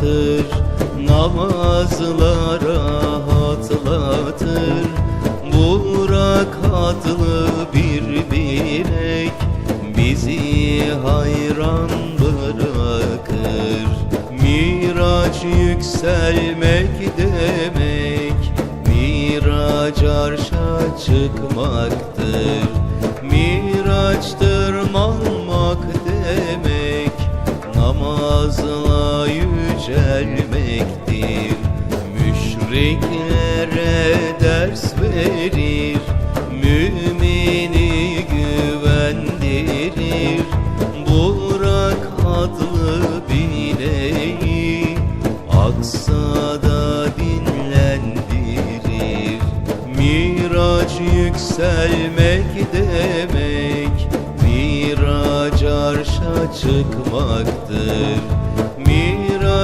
hatırlatır Namazlara hatırlatır. Burak adlı bir dilek Bizi hayran bırakır. Miraç yükselmek demek Miraç arşa çıkmaktır. Miraçtır mantık yücelmektir Müşriklere ders verir Mümini güvendirir. Burak adlı bineği Aksa'da dinlendirir. Miraç yükselmek demek Miraç arşa çıkmaktır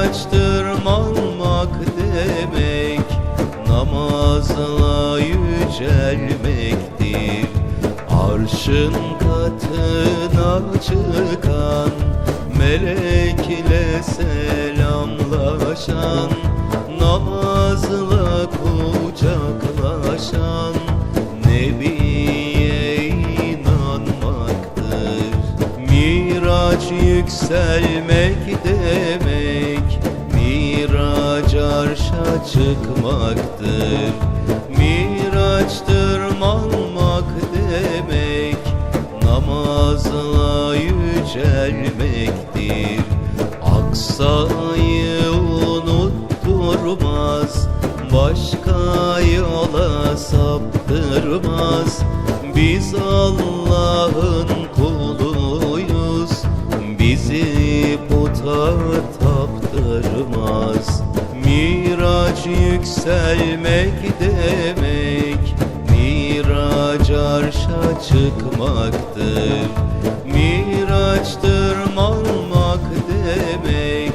Miraç tırmanmak demek Namazla yücelmektir. Arşın katına çıkan Melekle selamlaşan Namazla kucaklaşan Nebiye inanmaktır. Miraç yükselmek demek çıkmaktır. Miraç tırmanmak demek Namazla yücelmektir. Aksa'yı unutturmaz Başka yola saptırmaz. Biz Allah'ın kuluyuz Bizi puta taptırmaz yükselmek demek Miraç arşa çıkmaktır. Miraç tırmanmak demek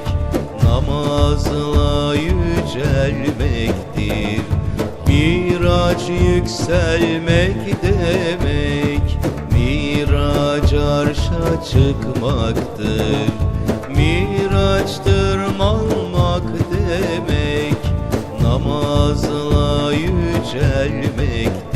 Namazla yücelmektir. Miraç yükselmek demek Miraç arşa çıkmaktır. Miraç namazla yücelmektir